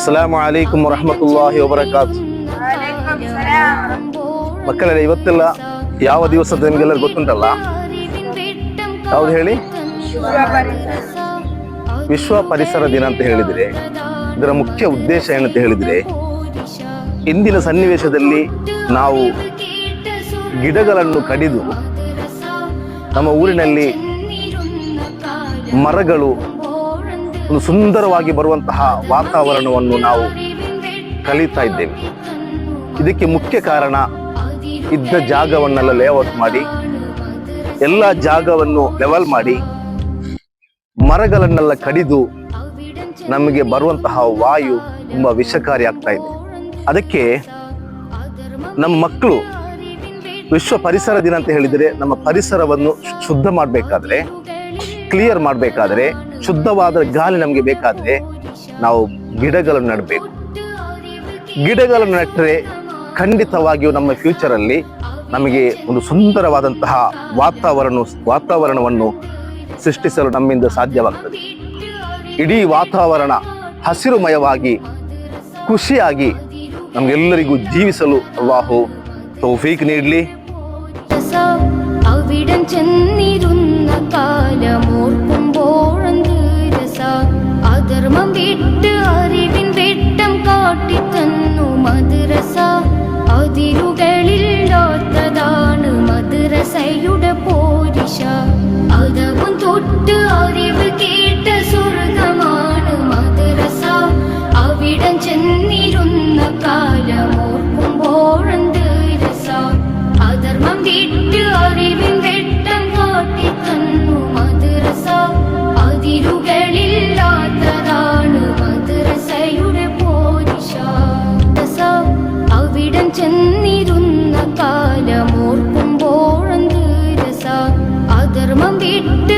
ಅಸ್ಸಲಾಮು ಅಲೈಕುಮ್ ರಹಮತುಲ್ಲಾಹಿ ವಬರಕಾತ್ ಮಕ್ಕಳೇ ಇವತ್ತೆಲ್ಲ, ಯಾವ ದಿವಸ ಅಂತ ನಿಮಗೆಲ್ಲರೂ ಗೊತ್ತುಂಟಲ್ಲ? ಯಾವ್ದು ಹೇಳಿ. ವಿಶ್ವ ಪರಿಸರ ದಿನ ಅಂತ ಹೇಳಿದ್ರೆ, ಇದರ ಮುಖ್ಯ ಉದ್ದೇಶ ಏನಂತ ಹೇಳಿದ್ರೆ, ಇಂದಿನ ಸನ್ನಿವೇಶದಲ್ಲಿ ನಾವು ಗಿಡಗಳನ್ನು ಕಡಿದು ನಮ್ಮ ಊರಿನಲ್ಲಿ ಮರಗಳು ಒಂದು ಸುಂದರವಾಗಿ ಬರುವಂತಹ ವಾತಾವರಣವನ್ನು ನಾವು ಕಲಿತಾ ಇದ್ದೇವೆ. ಇದಕ್ಕೆ ಮುಖ್ಯ ಕಾರಣ ಇದ್ದ ಜಾಗವನ್ನೆಲ್ಲ ಲೇಔಟ್ ಮಾಡಿ, ಎಲ್ಲ ಜಾಗವನ್ನು ಲೆವೆಲ್ ಮಾಡಿ, ಮರಗಳನ್ನೆಲ್ಲ ಕಡಿದು ನಮಗೆ ಬರುವಂತಹ ವಾಯು ತುಂಬ ವಿಷಕಾರಿ ಆಗ್ತಾ ಇದೆ. ಅದಕ್ಕೆ ನಮ್ಮ ಮಕ್ಕಳು ವಿಶ್ವ ಪರಿಸರ ದಿನ ಅಂತ ಹೇಳಿದರೆ ನಮ್ಮ ಪರಿಸರವನ್ನು ಶುದ್ಧ ಮಾಡಬೇಕಾದ್ರೆ ಕ್ಲಿಯರ್ ಮಾಡಬೇಕಾದ್ರೆ, ಶುದ್ಧವಾದ ಗಾಳಿ ನಮಗೆ ಬೇಕಾದ್ರೆ ನಾವು ಗಿಡಗಳನ್ನು ನೆಡಬೇಕು. ಗಿಡಗಳನ್ನು ನೆಟ್ಟರೆ ಖಂಡಿತವಾಗಿಯೂ ನಮ್ಮ ಫ್ಯೂಚರಲ್ಲಿ ನಮಗೆ ಒಂದು ಸುಂದರವಾದಂತಹ ವಾತಾವರಣ, ವಾತಾವರಣವನ್ನು ಸೃಷ್ಟಿಸಲು ನಮ್ಮಿಂದ ಸಾಧ್ಯವಾಗ್ತದೆ. ಇಡೀ ವಾತಾವರಣ ಹಸಿರುಮಯವಾಗಿ, ಖುಷಿಯಾಗಿ ನಮಗೆಲ್ಲರಿಗೂ ಜೀವಿಸಲು ಅಲ್ಲಾಹು ತೌಫೀಕ್ ನೀಡಲಿ. അധർമ്മം വിട്ട് അറിവിൻ വെട്ടം കാട്ടിത്തന്നു മദ്രസ. അതിരുകളില്ലാത്തതാണ് മദ്രസയുടെ പോരിശ. അതവും തൊട്ട് ചെന്നിരുന്ന കാലമോർക്കുമ്പോഴന്ത് രസ? അധർമ്മം വിട്ടു